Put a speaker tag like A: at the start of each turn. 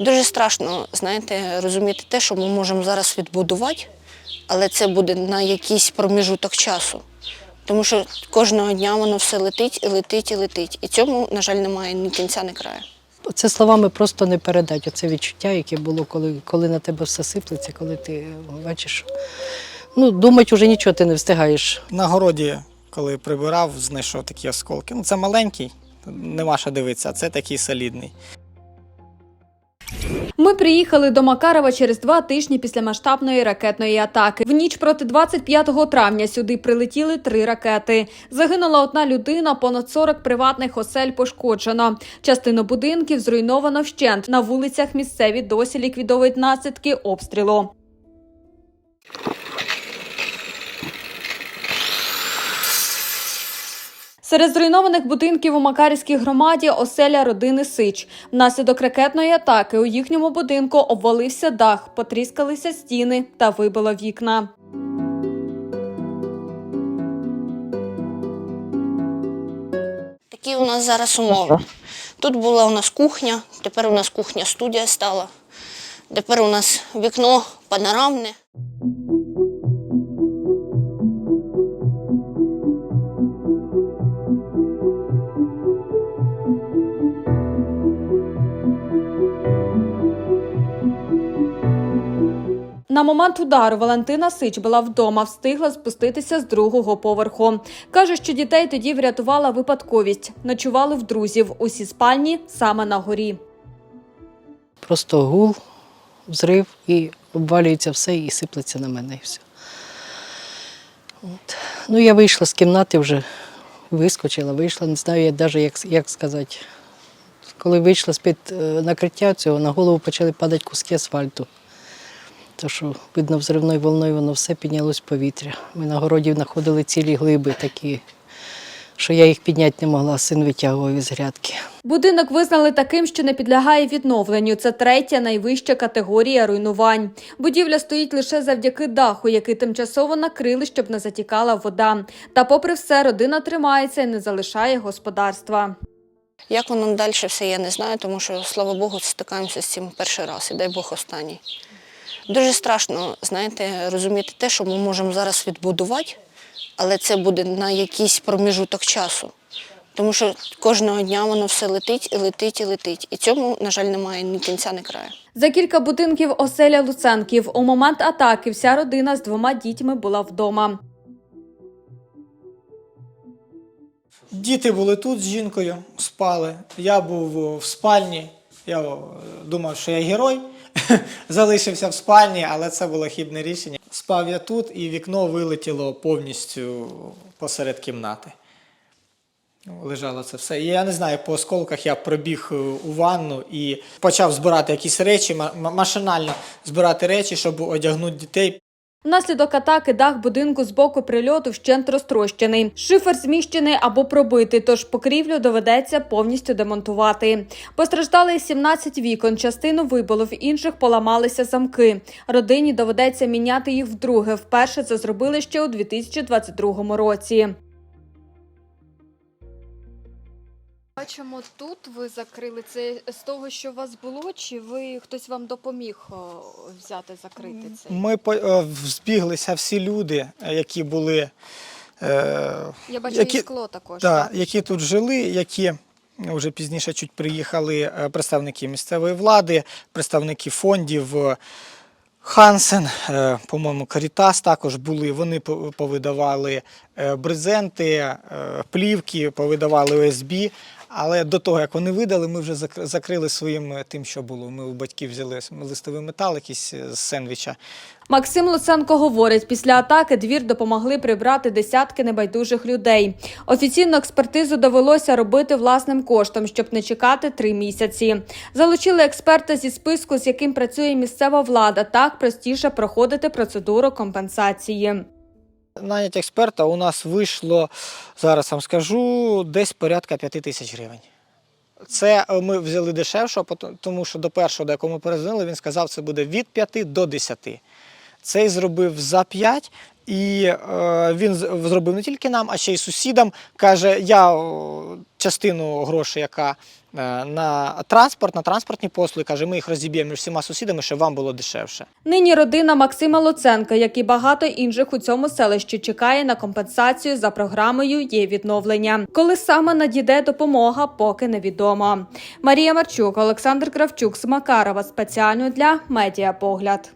A: Дуже страшно, знаєте, розуміти те, що ми можемо зараз відбудувати, але це буде на якийсь проміжуток часу. Тому що кожного дня воно все летить і летить і летить. І цьому, на жаль, немає ні кінця, ні краю.
B: Це словами просто не передати. Оце відчуття, яке було, коли, коли на тебе все сиплеться, коли ти бачиш. Ну, думати вже нічого ти не встигаєш.
C: На городі, коли прибирав, знайшов такі осколки. Ну, це маленький, нема що дивитися, а це такий солідний.
D: Ми приїхали до Макарова через два тижні після масштабної ракетної атаки. В ніч проти 25 травня сюди прилетіли три ракети. Загинула одна людина, понад 40 приватних осель пошкоджено. Частину будинків зруйновано вщент. На вулицях місцеві досі ліквідовують наслідки обстрілу. Серед зруйнованих будинків у Макарівській громаді оселя родини Сич. Внаслідок ракетної атаки у їхньому будинку обвалився дах, потріскалися стіни та вибило вікна.
A: Такі у нас зараз умови. Тут була у нас кухня, тепер у нас кухня студія стала. Тепер у нас вікно панорамне.
D: На момент удару Валентина Сич була вдома, встигла спуститися з другого поверху. Каже, що дітей тоді врятувала випадковість. Ночували в друзів. Усі спальні саме на горі.
B: Просто гул, взрив і обвалюється все і сиплеться на мене і все. От. Ну, я вийшла з кімнати вже, вискочила, вийшла, не знаю я навіть як, як сказати. Коли вийшла з-під е, накриття цього, на голову почали падати куски асфальту. То що, видно, взривною волною воно все піднялось в повітря. Ми на городі знаходили цілі глиби такі, що я їх підняти не могла, син витягував із грядки.
D: Будинок визнали таким, що не підлягає відновленню. Це третя найвища категорія руйнувань. Будівля стоїть лише завдяки даху, який тимчасово накрили, щоб не затікала вода. Та, попри все, родина тримається і не залишає господарства.
A: Як воно далі все, я не знаю, тому що, слава Богу, стикаємося з цим перший раз, і дай Бог останній. Дуже страшно, знаєте, розуміти те, що ми можемо зараз відбудувати, але це буде на якийсь проміжуток часу. Тому що кожного дня воно все летить і летить і летить. І цьому, на жаль, немає ні кінця, ні краю.
D: За кілька будинків оселя Луценків. У момент атаки вся родина з двома дітьми була вдома.
C: Діти були тут з жінкою, спали. Я був в спальні. Я думав, що я герой. Залишився в спальні, але це було хібне рішення. Спав я тут, і вікно вилетіло повністю посеред кімнати. Ну, Лежало це все. І я не знаю, по осколках я пробіг е, у ванну і почав збирати якісь речі, ма- ма- машинально збирати речі, щоб одягнути дітей.
D: Внаслідок атаки дах будинку з боку прильоту вщент розтрощений. Шифер зміщений або пробитий, тож покрівлю доведеться повністю демонтувати. Постраждали 17 вікон, частину вибило, в інших поламалися замки. Родині доведеться міняти їх вдруге. Вперше це зробили ще у 2022 році.
E: Бачимо, тут ви закрили це з того, що у вас було, чи ви хтось вам допоміг о, взяти, закрити це?
C: Ми по- е, збіглися всі люди, е, які були. е,
E: Я бачу
C: які-
E: і скло також.
C: Да,
E: так?
C: які тут жили, які вже пізніше чуть приїхали е, представники місцевої влади, представники фондів. е, Хансен, е, по-моєму, Карітас також були. Вони по- повидавали е, брезенти, е, плівки, повидавали ОСБ. Але до того, як вони видали, ми вже зак- закрили своїм е, тим, що було. Ми у батьків взяли листовий метал, якийсь е, з сендвіча.
D: Максим Луценко говорить, після атаки двір допомогли прибрати десятки небайдужих людей. Офіційну експертизу довелося робити власним коштом, щоб не чекати три місяці. Залучили експерта зі списку, з яким працює місцева влада. Так простіше проходити процедуру компенсації.
C: Навіть експерта у нас вийшло, зараз вам скажу, десь порядка 5 тисяч гривень. Це е, ми взяли дешевше, тому що до першого, до якого ми перезвонили, він сказав, це буде від 5 до 10. Цей зробив за 5, І е, він зробив не тільки нам, а ще й сусідам. Каже, я частину грошей, яка е, на транспорт, на транспортні послуги, каже, ми їх розіб'ємо між всіма сусідами, щоб вам було дешевше.
D: Нині родина Максима Луценка, як і багато інших у цьому селищі, чекає на компенсацію за програмою є відновлення. Коли саме надійде допомога, поки невідомо. Марія Марчук, Олександр Кравчук з Макарова спеціально для медіапогляд.